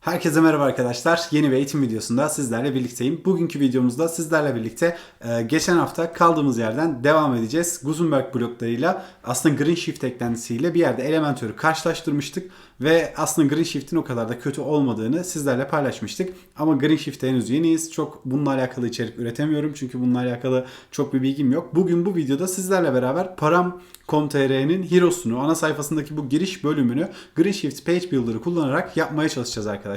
Herkese merhaba arkadaşlar. Yeni bir eğitim videosunda sizlerle birlikteyim. Bugünkü videomuzda sizlerle birlikte e, geçen hafta kaldığımız yerden devam edeceğiz. Gutenberg bloklarıyla aslında Green Shift eklentisiyle bir yerde Elementor'u karşılaştırmıştık. Ve aslında Green Shift'in o kadar da kötü olmadığını sizlerle paylaşmıştık. Ama Green Shift'e henüz yeniyiz. Çok bununla alakalı içerik üretemiyorum. Çünkü bununla alakalı çok bir bilgim yok. Bugün bu videoda sizlerle beraber Param.com.tr'nin Heroes'unu, ana sayfasındaki bu giriş bölümünü Green Shift Page Builder'ı kullanarak yapmaya çalışacağız arkadaşlar.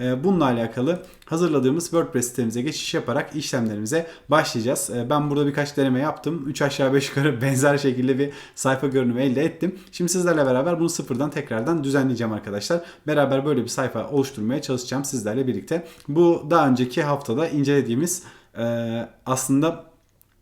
Ee, Bununla alakalı hazırladığımız WordPress sitemize geçiş yaparak işlemlerimize başlayacağız. Ee, Ben burada birkaç deneme yaptım. 3 aşağı 5 yukarı benzer şekilde bir sayfa görünümü elde ettim. Şimdi sizlerle beraber bunu sıfırdan tekrardan düzenleyeceğim arkadaşlar. Beraber böyle bir sayfa oluşturmaya çalışacağım sizlerle birlikte. Bu daha önceki haftada incelediğimiz e, aslında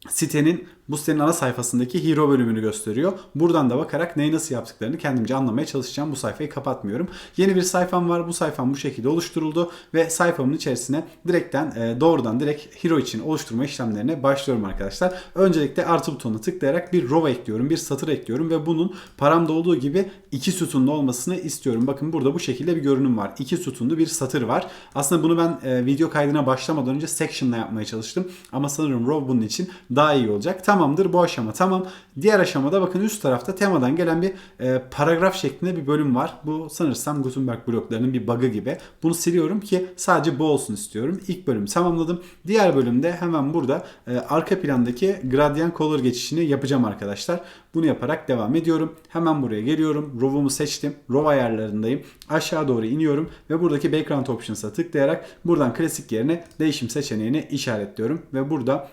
sitenin bu sitenin ana sayfasındaki hero bölümünü gösteriyor. Buradan da bakarak neyi nasıl yaptıklarını kendimce anlamaya çalışacağım. Bu sayfayı kapatmıyorum. Yeni bir sayfam var. Bu sayfam bu şekilde oluşturuldu ve sayfamın içerisine direkten e, doğrudan direkt hero için oluşturma işlemlerine başlıyorum arkadaşlar. Öncelikle artı butonuna tıklayarak bir row ekliyorum, bir satır ekliyorum ve bunun paramda olduğu gibi iki sütunlu olmasını istiyorum. Bakın burada bu şekilde bir görünüm var. İki sütunlu bir satır var. Aslında bunu ben e, video kaydına başlamadan önce section'la yapmaya çalıştım. Ama sanırım row bunun için daha iyi olacak. Tamamdır bu aşama tamam. Diğer aşamada bakın üst tarafta temadan gelen bir e, paragraf şeklinde bir bölüm var. Bu sanırsam Gutenberg bloklarının bir bug'ı gibi. Bunu siliyorum ki sadece bu olsun istiyorum. İlk bölümü tamamladım. Diğer bölümde hemen burada e, arka plandaki gradient color geçişini yapacağım arkadaşlar. Bunu yaparak devam ediyorum. Hemen buraya geliyorum. Row'umu seçtim. Row ayarlarındayım. Aşağı doğru iniyorum ve buradaki background options'a tıklayarak buradan klasik yerine değişim seçeneğini işaretliyorum ve burada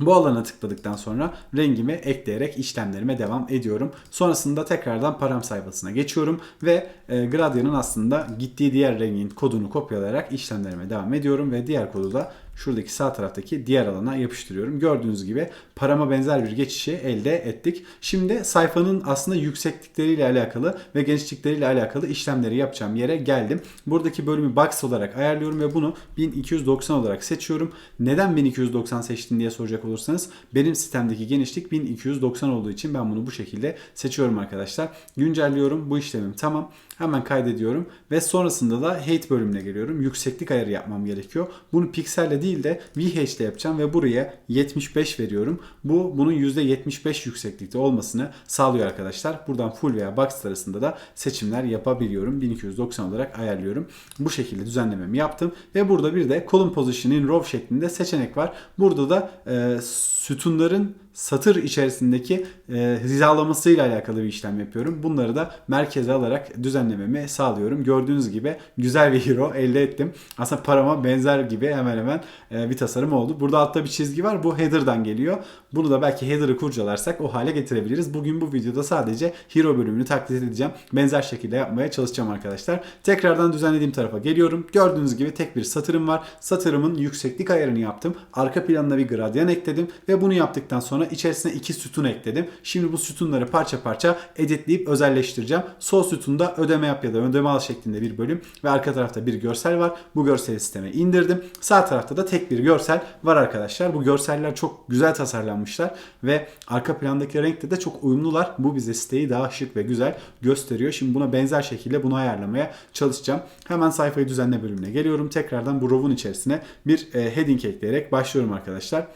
bu alana tıkladıktan sonra rengimi ekleyerek işlemlerime devam ediyorum. Sonrasında tekrardan param sayfasına geçiyorum ve e, Gradient'ın aslında gittiği diğer rengin kodunu kopyalayarak işlemlerime devam ediyorum ve diğer kodu da şuradaki sağ taraftaki diğer alana yapıştırıyorum. Gördüğünüz gibi parama benzer bir geçişi elde ettik. Şimdi sayfanın aslında yükseklikleriyle alakalı ve genişlikleriyle alakalı işlemleri yapacağım yere geldim. Buradaki bölümü box olarak ayarlıyorum ve bunu 1290 olarak seçiyorum. Neden 1290 seçtin diye soracak olursanız benim sitemdeki genişlik 1290 olduğu için ben bunu bu şekilde seçiyorum arkadaşlar. Güncelliyorum. Bu işlemim tamam. Hemen kaydediyorum ve sonrasında da height bölümüne geliyorum. Yükseklik ayarı yapmam gerekiyor. Bunu pikselle değil de VH ile yapacağım ve buraya 75 veriyorum. Bu bunun %75 yükseklikte olmasını sağlıyor arkadaşlar. Buradan full veya box arasında da seçimler yapabiliyorum. 1290 olarak ayarlıyorum. Bu şekilde düzenlememi yaptım ve burada bir de column position in row şeklinde seçenek var. Burada da e, sütunların satır içerisindeki e, hizalamasıyla alakalı bir işlem yapıyorum. Bunları da merkeze alarak düzenlememi sağlıyorum. Gördüğünüz gibi güzel bir hero elde ettim. Aslında parama benzer gibi hemen hemen e, bir tasarım oldu. Burada altta bir çizgi var. Bu header'dan geliyor. Bunu da belki header'ı kurcalarsak o hale getirebiliriz. Bugün bu videoda sadece hero bölümünü taklit edeceğim. Benzer şekilde yapmaya çalışacağım arkadaşlar. Tekrardan düzenlediğim tarafa geliyorum. Gördüğünüz gibi tek bir satırım var. Satırımın yükseklik ayarını yaptım. Arka planına bir gradyan ekledim ve bunu yaptıktan sonra içerisine iki sütun ekledim. Şimdi bu sütunları parça parça editleyip özelleştireceğim. Sol sütunda ödeme yap ya da ödeme al şeklinde bir bölüm ve arka tarafta bir görsel var. Bu görseli sisteme indirdim. Sağ tarafta da tek bir görsel var arkadaşlar. Bu görseller çok güzel tasarlanmışlar ve arka plandaki renkte de çok uyumlular. Bu bize siteyi daha şık ve güzel gösteriyor. Şimdi buna benzer şekilde bunu ayarlamaya çalışacağım. Hemen sayfayı düzenle bölümüne geliyorum. Tekrardan bu row'un içerisine bir e, heading ekleyerek başlıyorum arkadaşlar.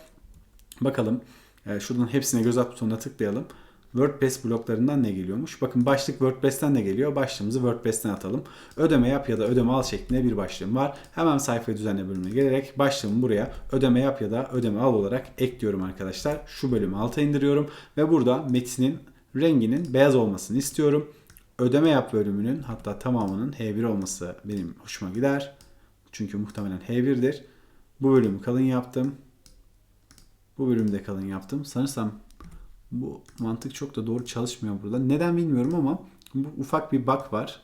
Bakalım. E, şuradan hepsine göz at butonuna tıklayalım. WordPress bloklarından ne geliyormuş? Bakın başlık WordPress'ten ne geliyor? Başlığımızı WordPress'ten atalım. Ödeme yap ya da ödeme al şeklinde bir başlığım var. Hemen sayfayı düzenle bölümüne gelerek başlığımı buraya ödeme yap ya da ödeme al olarak ekliyorum arkadaşlar. Şu bölümü alta indiriyorum ve burada metinin renginin beyaz olmasını istiyorum. Ödeme yap bölümünün hatta tamamının H1 olması benim hoşuma gider. Çünkü muhtemelen H1'dir. Bu bölümü kalın yaptım. Bu bölümde kalın yaptım. Sanırsam bu mantık çok da doğru çalışmıyor burada. Neden bilmiyorum ama bu ufak bir bug var.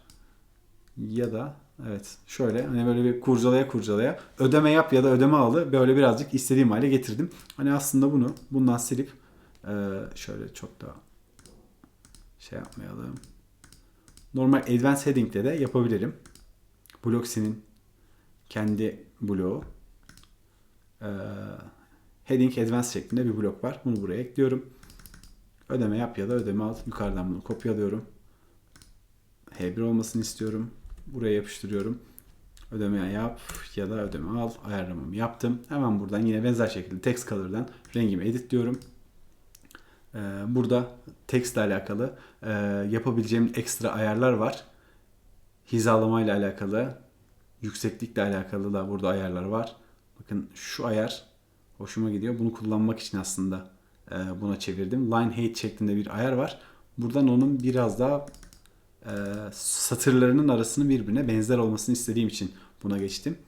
Ya da evet şöyle hani böyle bir kurcalaya kurcalaya ödeme yap ya da ödeme alı böyle birazcık istediğim hale getirdim. Hani aslında bunu bundan silip e, şöyle çok daha şey yapmayalım. Normal Advanced Heading'de de yapabilirim. Bloxy'nin kendi bloğu. Ee, Heading Advanced şeklinde bir blok var. Bunu buraya ekliyorum. Ödeme yap ya da ödeme al. Yukarıdan bunu kopyalıyorum. H1 olmasını istiyorum. Buraya yapıştırıyorum. Ödeme yap ya da ödeme al. Ayarlamamı yaptım. Hemen buradan yine benzer şekilde text color'dan rengimi edit diyorum. Ee, burada text ile alakalı e, yapabileceğim ekstra ayarlar var. Hizalama ile alakalı, yükseklikle alakalı da burada ayarlar var. Bakın şu ayar hoşuma gidiyor. Bunu kullanmak için aslında e, buna çevirdim. Line height şeklinde bir ayar var. Buradan onun biraz daha e, satırlarının arasının birbirine benzer olmasını istediğim için buna geçtim.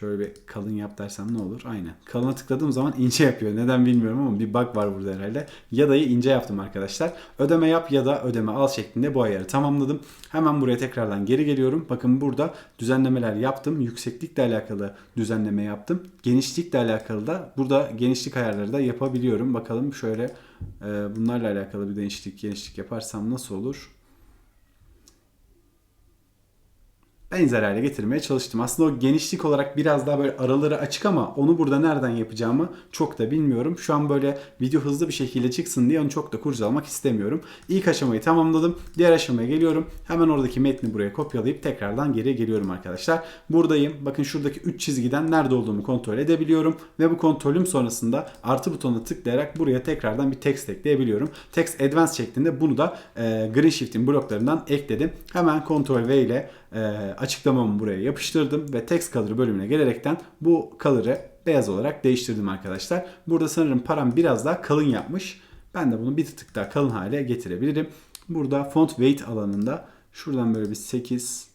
Şöyle bir kalın yap dersem ne olur? Aynen. Kalına tıkladığım zaman ince yapıyor. Neden bilmiyorum ama bir bug var burada herhalde. Yada'yı ince yaptım arkadaşlar. Ödeme yap ya da ödeme al şeklinde bu ayarı tamamladım. Hemen buraya tekrardan geri geliyorum. Bakın burada düzenlemeler yaptım. Yükseklikle alakalı düzenleme yaptım. Genişlikle alakalı da burada genişlik ayarları da yapabiliyorum. Bakalım şöyle e, bunlarla alakalı bir değişiklik genişlik yaparsam nasıl olur? Benzer hale getirmeye çalıştım. Aslında o genişlik olarak biraz daha böyle araları açık ama onu burada nereden yapacağımı çok da bilmiyorum. Şu an böyle video hızlı bir şekilde çıksın diye onu çok da kurcalamak istemiyorum. İlk aşamayı tamamladım. Diğer aşamaya geliyorum. Hemen oradaki metni buraya kopyalayıp tekrardan geriye geliyorum arkadaşlar. Buradayım. Bakın şuradaki 3 çizgiden nerede olduğumu kontrol edebiliyorum. Ve bu kontrolüm sonrasında artı butonuna tıklayarak buraya tekrardan bir text ekleyebiliyorum. Text Advanced şeklinde bunu da e, Green Shift'in bloklarından ekledim. Hemen Ctrl V ile e, açıklamamı buraya yapıştırdım ve text color bölümüne gelerekten bu color'ı beyaz olarak değiştirdim arkadaşlar. Burada sanırım param biraz daha kalın yapmış. Ben de bunu bir tık daha kalın hale getirebilirim. Burada font weight alanında şuradan böyle bir 8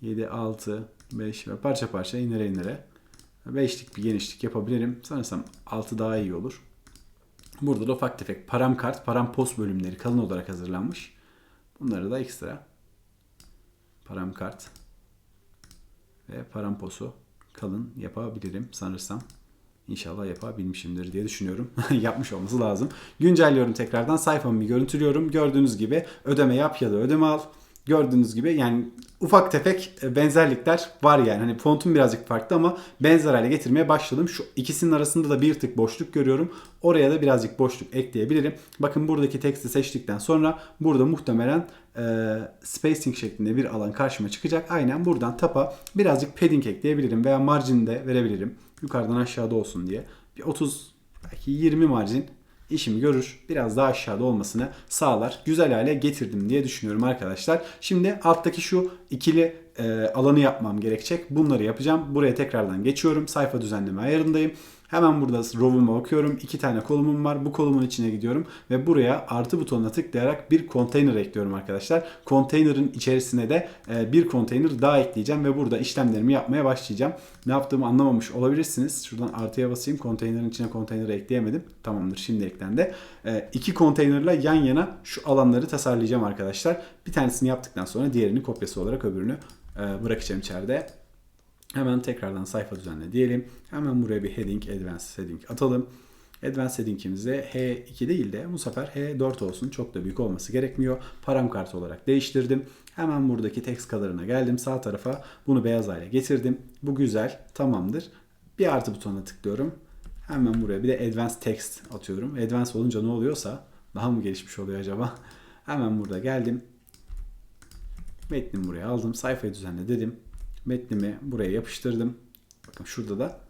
7 6 5 ve parça parça inere inere 5'lik bir genişlik yapabilirim. Sanırsam 6 daha iyi olur. Burada da ufak tefek param kart, param post bölümleri kalın olarak hazırlanmış. Bunları da ekstra param kart ve paramposu kalın yapabilirim sanırsam. İnşallah yapabilmişimdir diye düşünüyorum. Yapmış olması lazım. Güncelliyorum tekrardan. Sayfamı bir görüntülüyorum. Gördüğünüz gibi ödeme yap ya da ödeme al. Gördüğünüz gibi yani ufak tefek benzerlikler var yani. Hani fontum birazcık farklı ama benzer hale getirmeye başladım. Şu ikisinin arasında da bir tık boşluk görüyorum. Oraya da birazcık boşluk ekleyebilirim. Bakın buradaki teksti seçtikten sonra burada muhtemelen e, spacing şeklinde bir alan karşıma çıkacak. Aynen buradan tapa birazcık padding ekleyebilirim veya margin de verebilirim. Yukarıdan aşağıda olsun diye. Bir 30 belki 20 margin işimi görür. Biraz daha aşağıda olmasını sağlar. Güzel hale getirdim diye düşünüyorum arkadaşlar. Şimdi alttaki şu ikili e, alanı yapmam gerekecek. Bunları yapacağım. Buraya tekrardan geçiyorum. Sayfa düzenleme ayarındayım. Hemen burada row'uma bakıyorum. İki tane kolumum var. Bu kolumun içine gidiyorum ve buraya artı butonuna tıklayarak bir konteyner ekliyorum arkadaşlar. Konteynerin içerisine de e, bir konteyner daha ekleyeceğim ve burada işlemlerimi yapmaya başlayacağım. Ne yaptığımı anlamamış olabilirsiniz. Şuradan artıya basayım. Konteynerin içine konteyneri ekleyemedim. Tamamdır şimdi eklendi. E, iki konteynerla yan yana şu alanları tasarlayacağım arkadaşlar. Bir tanesini yaptıktan sonra diğerini kopyası olarak öbürünü e, bırakacağım içeride. Hemen tekrardan sayfa düzenle diyelim. Hemen buraya bir heading, advanced heading atalım. Advanced heading'imize H2 değil de bu sefer H4 olsun. Çok da büyük olması gerekmiyor. Param kartı olarak değiştirdim. Hemen buradaki text color'ına geldim. Sağ tarafa bunu beyaz hale getirdim. Bu güzel. Tamamdır. Bir artı butonuna tıklıyorum. Hemen buraya bir de advanced text atıyorum. Advanced olunca ne oluyorsa daha mı gelişmiş oluyor acaba? Hemen burada geldim. Metnimi buraya aldım. Sayfayı düzenle dedim. Metnimi buraya yapıştırdım. Bakın şurada da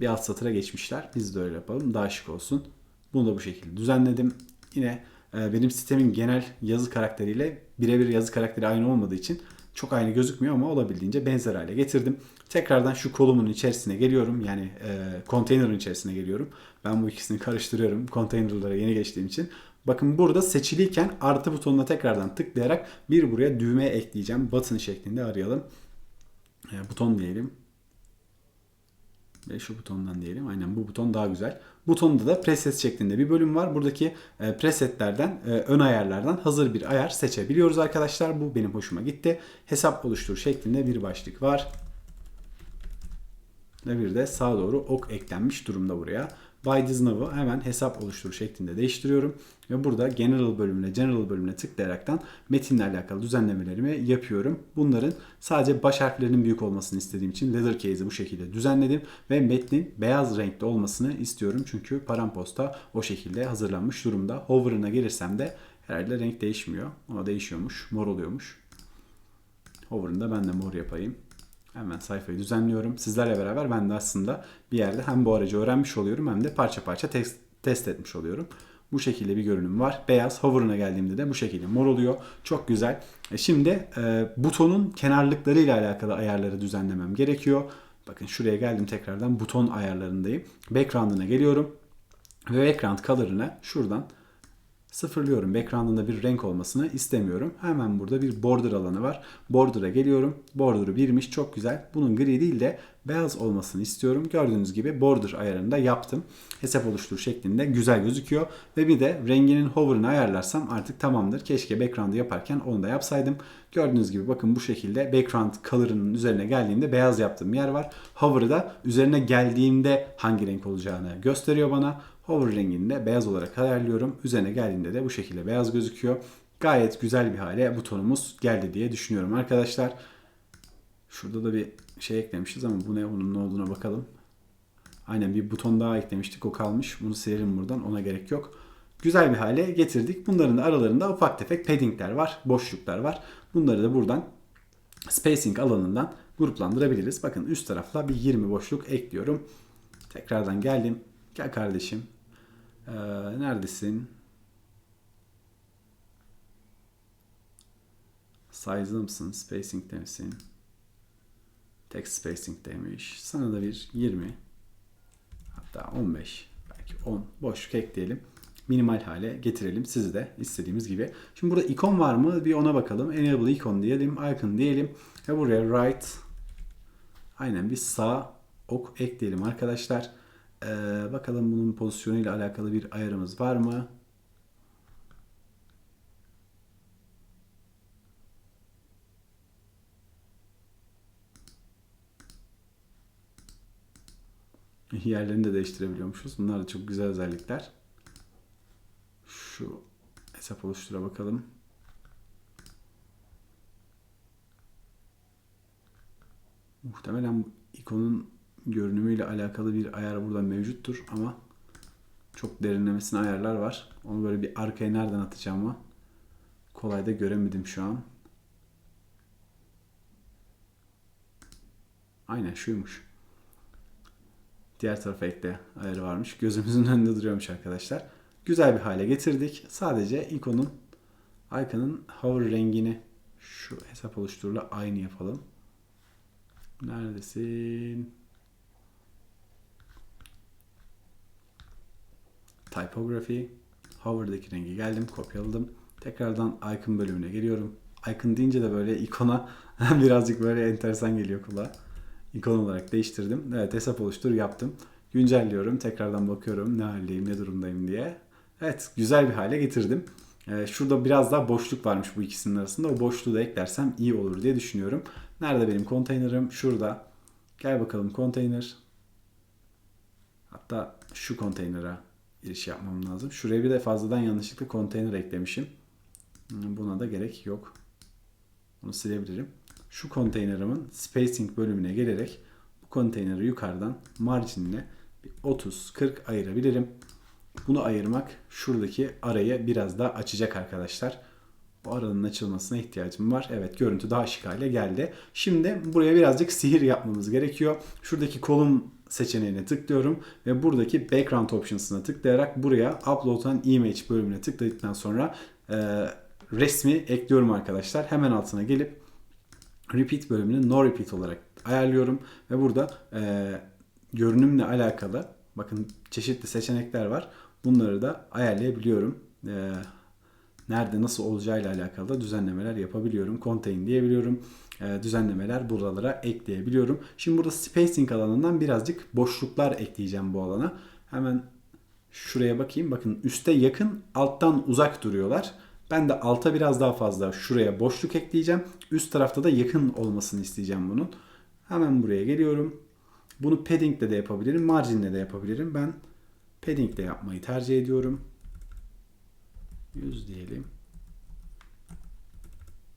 bir alt satıra geçmişler. Biz de öyle yapalım. Daha şık olsun. Bunu da bu şekilde düzenledim. Yine e, benim sistemin genel yazı karakteriyle birebir yazı karakteri aynı olmadığı için çok aynı gözükmüyor ama olabildiğince benzer hale getirdim. Tekrardan şu kolumun içerisine geliyorum. Yani e, konteynerin içerisine geliyorum. Ben bu ikisini karıştırıyorum. Konteynerlara yeni geçtiğim için. Bakın burada seçiliyken artı butonuna tekrardan tıklayarak bir buraya düğme ekleyeceğim. Button şeklinde arayalım. E, buton diyelim. Ve şu butondan diyelim. Aynen bu buton daha güzel. Butonda da preset şeklinde bir bölüm var. Buradaki e, presetlerden, e, ön ayarlardan hazır bir ayar seçebiliyoruz arkadaşlar. Bu benim hoşuma gitti. Hesap oluştur şeklinde bir başlık var. Ve bir de sağa doğru ok eklenmiş durumda buraya. By this hemen hesap oluştur şeklinde değiştiriyorum. Ve burada General bölümüne, General bölümüne tıklayaraktan metinle alakalı düzenlemelerimi yapıyorum. Bunların sadece baş harflerinin büyük olmasını istediğim için leather case'i bu şekilde düzenledim. Ve metnin beyaz renkte olmasını istiyorum. Çünkü paramposta o şekilde hazırlanmış durumda. Hover'ına gelirsem de Herhalde renk değişmiyor. Ama değişiyormuş. Mor oluyormuş. Hover'ını da ben de mor yapayım. Hemen sayfayı düzenliyorum. Sizlerle beraber ben de aslında bir yerde hem bu aracı öğrenmiş oluyorum hem de parça parça test, test etmiş oluyorum. Bu şekilde bir görünüm var. Beyaz hover'ına geldiğimde de bu şekilde mor oluyor. Çok güzel. E şimdi e, butonun kenarlıklarıyla alakalı ayarları düzenlemem gerekiyor. Bakın şuraya geldim tekrardan buton ayarlarındayım. Background'ına geliyorum. Ve background color'ını şuradan sıfırlıyorum. Background'ında bir renk olmasını istemiyorum. Hemen burada bir border alanı var. Border'a geliyorum. Border'ı birmiş çok güzel. Bunun gri değil de beyaz olmasını istiyorum. Gördüğünüz gibi border ayarını da yaptım. Hesap oluştur şeklinde güzel gözüküyor. Ve bir de renginin hover'ını ayarlarsam artık tamamdır. Keşke background'ı yaparken onu da yapsaydım. Gördüğünüz gibi bakın bu şekilde background color'ının üzerine geldiğimde beyaz yaptığım yer var. Hover'ı da üzerine geldiğimde hangi renk olacağını gösteriyor bana. Hover rengini de beyaz olarak ayarlıyorum. Üzerine geldiğinde de bu şekilde beyaz gözüküyor. Gayet güzel bir hale butonumuz geldi diye düşünüyorum arkadaşlar. Şurada da bir şey eklemişiz ama bu ne onun ne olduğuna bakalım. Aynen bir buton daha eklemiştik o kalmış. Bunu silelim buradan ona gerek yok. Güzel bir hale getirdik. Bunların da aralarında ufak tefek paddingler var, boşluklar var. Bunları da buradan spacing alanından gruplandırabiliriz. Bakın üst tarafla bir 20 boşluk ekliyorum. Tekrardan geldim. Gel kardeşim. Ee, neredesin? Size'lı mısın? Spacing'de misin? Text spacing demiş. Sana da bir 20 hatta 15 belki 10 boşluk ekleyelim. Minimal hale getirelim. Sizi de istediğimiz gibi. Şimdi burada ikon var mı? Bir ona bakalım. Enable icon diyelim. Icon diyelim. Ve buraya right aynen bir sağ ok ekleyelim arkadaşlar. Ee, bakalım bunun pozisyonuyla alakalı bir ayarımız var mı? Yerlerini de değiştirebiliyormuşuz. Bunlar da çok güzel özellikler. Şu hesap oluştura bakalım. Muhtemelen ikonun görünümüyle alakalı bir ayar burada mevcuttur ama çok derinlemesine ayarlar var. Onu böyle bir arkaya nereden atacağımı kolay da göremedim şu an. Aynen şuymuş. Diğer tarafa ekle ayarı varmış. Gözümüzün önünde duruyormuş arkadaşlar. Güzel bir hale getirdik. Sadece ikonun icon'ın hover rengini şu hesap oluşturula aynı yapalım. Neredesin? Typography. Hover'daki rengi geldim, kopyaladım. Tekrardan icon bölümüne geliyorum. Icon deyince de böyle ikona birazcık böyle enteresan geliyor kulağa. İkon olarak değiştirdim. Evet hesap oluştur yaptım. Güncelliyorum. Tekrardan bakıyorum ne haldeyim, ne durumdayım diye. Evet güzel bir hale getirdim. Ee, şurada biraz daha boşluk varmış bu ikisinin arasında. O boşluğu da eklersem iyi olur diye düşünüyorum. Nerede benim konteynerim? Şurada. Gel bakalım konteyner. Hatta şu konteynere giriş yapmam lazım. Şuraya bir de fazladan yanlışlıkla konteyner eklemişim. Buna da gerek yok. Bunu silebilirim. Şu konteynerimin spacing bölümüne gelerek bu konteyneri yukarıdan marginle 30-40 ayırabilirim. Bunu ayırmak şuradaki arayı biraz daha açacak arkadaşlar. Bu aranın açılmasına ihtiyacım var. Evet görüntü daha şık hale geldi. Şimdi buraya birazcık sihir yapmamız gerekiyor. Şuradaki kolum seçeneğine tıklıyorum ve buradaki background options'ına tıklayarak buraya upload an image bölümüne tıkladıktan sonra e, resmi ekliyorum arkadaşlar. Hemen altına gelip repeat bölümünü no repeat olarak ayarlıyorum ve burada e, görünümle alakalı bakın çeşitli seçenekler var. Bunları da ayarlayabiliyorum. E, nerede nasıl olacağıyla alakalı da düzenlemeler yapabiliyorum. Contain diyebiliyorum. E, düzenlemeler buralara ekleyebiliyorum. Şimdi burada spacing alanından birazcık boşluklar ekleyeceğim bu alana. Hemen şuraya bakayım. Bakın üste yakın, alttan uzak duruyorlar. Ben de alta biraz daha fazla şuraya boşluk ekleyeceğim. Üst tarafta da yakın olmasını isteyeceğim bunun. Hemen buraya geliyorum. Bunu padding ile de yapabilirim, margin ile de yapabilirim. Ben padding ile yapmayı tercih ediyorum. 100 diyelim.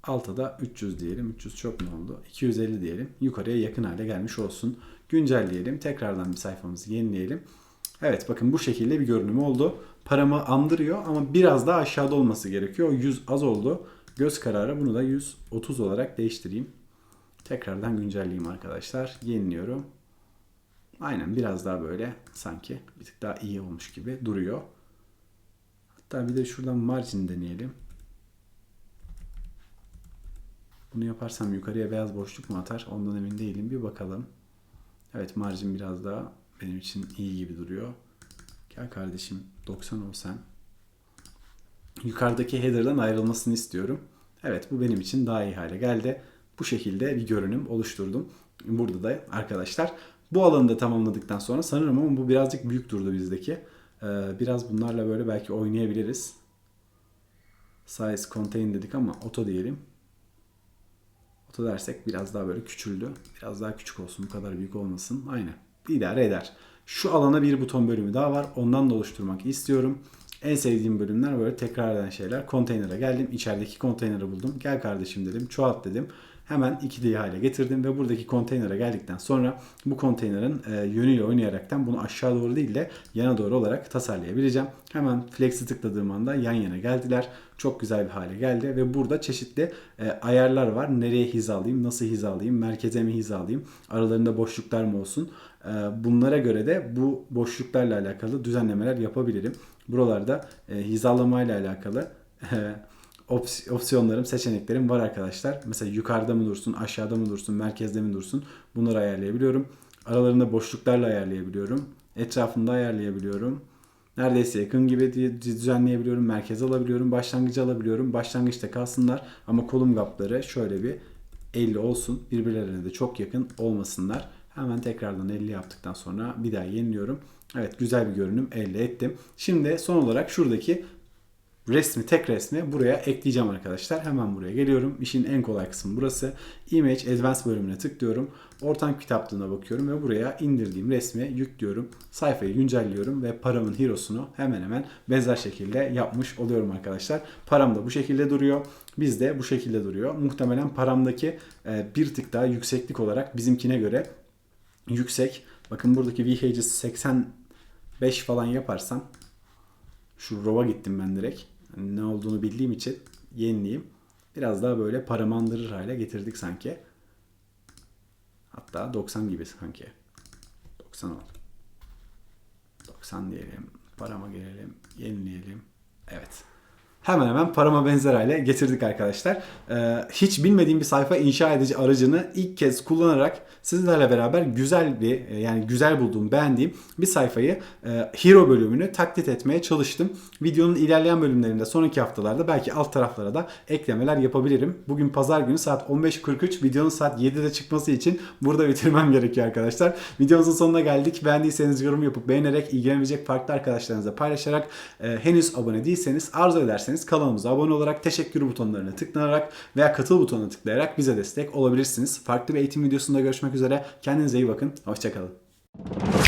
Alta da 300 diyelim. 300 çok mu oldu? 250 diyelim. Yukarıya yakın hale gelmiş olsun. Güncelleyelim. Tekrardan bir sayfamızı yenileyelim. Evet bakın bu şekilde bir görünüm oldu. Paramı andırıyor ama biraz daha aşağıda olması gerekiyor. 100 az oldu. Göz kararı bunu da 130 olarak değiştireyim. Tekrardan güncelleyeyim arkadaşlar. Yeniliyorum. Aynen biraz daha böyle sanki bir tık daha iyi olmuş gibi duruyor. Hatta bir de şuradan margin deneyelim. Bunu yaparsam yukarıya beyaz boşluk mu atar? Ondan emin değilim. Bir bakalım. Evet margin biraz daha benim için iyi gibi duruyor. Gel kardeşim 90 ol sen. Yukarıdaki header'dan ayrılmasını istiyorum. Evet bu benim için daha iyi hale geldi. Bu şekilde bir görünüm oluşturdum. Burada da arkadaşlar bu alanı da tamamladıktan sonra sanırım ama bu birazcık büyük durdu bizdeki. Ee, biraz bunlarla böyle belki oynayabiliriz. Size contain dedik ama auto diyelim. Auto dersek biraz daha böyle küçüldü. Biraz daha küçük olsun bu kadar büyük olmasın. Aynen. İdare eder. Şu alana bir buton bölümü daha var. Ondan da oluşturmak istiyorum. En sevdiğim bölümler böyle tekrar eden şeyler. Konteyner'a geldim. İçerideki konteyneri buldum. Gel kardeşim dedim. Çoğalt dedim. Hemen 2D hale getirdim ve buradaki konteynere geldikten sonra bu konteynerin e, yönüyle oynayaraktan bunu aşağı doğru değil de yana doğru olarak tasarlayabileceğim. Hemen flex'i tıkladığım anda yan yana geldiler. Çok güzel bir hale geldi ve burada çeşitli e, ayarlar var. Nereye hizalayayım, nasıl hizalayayım, merkeze mi hizalayayım, aralarında boşluklar mı olsun. E, bunlara göre de bu boşluklarla alakalı düzenlemeler yapabilirim. Buralarda e, hizalamayla alakalı e, ops- opsiyonlarım, seçeneklerim var arkadaşlar. Mesela yukarıda mı dursun, aşağıda mı dursun, merkezde mi dursun bunları ayarlayabiliyorum. Aralarında boşluklarla ayarlayabiliyorum. Etrafında ayarlayabiliyorum. Neredeyse yakın gibi düzenleyebiliyorum. Merkeze alabiliyorum. Başlangıcı alabiliyorum. Başlangıçta kalsınlar. Ama kolum gapları şöyle bir 50 olsun. Birbirlerine de çok yakın olmasınlar. Hemen tekrardan 50 yaptıktan sonra bir daha yeniliyorum. Evet güzel bir görünüm elde ettim. Şimdi son olarak şuradaki resmi tek resmi buraya ekleyeceğim arkadaşlar. Hemen buraya geliyorum. İşin en kolay kısmı burası. Image Advanced bölümüne tıklıyorum. Ortam kitaplığına bakıyorum ve buraya indirdiğim resmi yüklüyorum. Sayfayı güncelliyorum ve paramın hero'sunu hemen hemen benzer şekilde yapmış oluyorum arkadaşlar. Param da bu şekilde duruyor. Bizde bu şekilde duruyor. Muhtemelen paramdaki e, bir tık daha yükseklik olarak bizimkine göre yüksek. Bakın buradaki VH'ci 85 falan yaparsam şu row'a gittim ben direkt. Hani ne olduğunu bildiğim için yenileyim. Biraz daha böyle paramandırır hale getirdik sanki. Hatta 90 gibi sanki. 90 oldu. 90 diyelim. Parama gelelim. Yenileyelim. Evet. Hemen hemen parama benzer hale getirdik arkadaşlar. Ee, hiç bilmediğim bir sayfa inşa edici aracını ilk kez kullanarak sizlerle beraber güzel bir e, yani güzel bulduğum beğendiğim bir sayfayı e, Hero bölümünü taklit etmeye çalıştım. Videonun ilerleyen bölümlerinde sonraki haftalarda belki alt taraflara da eklemeler yapabilirim. Bugün pazar günü saat 15.43 videonun saat 7'de çıkması için burada bitirmem gerekiyor arkadaşlar. Videomuzun sonuna geldik. Beğendiyseniz yorum yapıp beğenerek ilgilenebilecek farklı arkadaşlarınızla paylaşarak e, henüz abone değilseniz arzu ederseniz kanalımıza abone olarak teşekkür butonlarına tıklayarak veya katıl butonuna tıklayarak bize destek olabilirsiniz. Farklı bir eğitim videosunda görüşmek üzere. Kendinize iyi bakın. Hoşçakalın.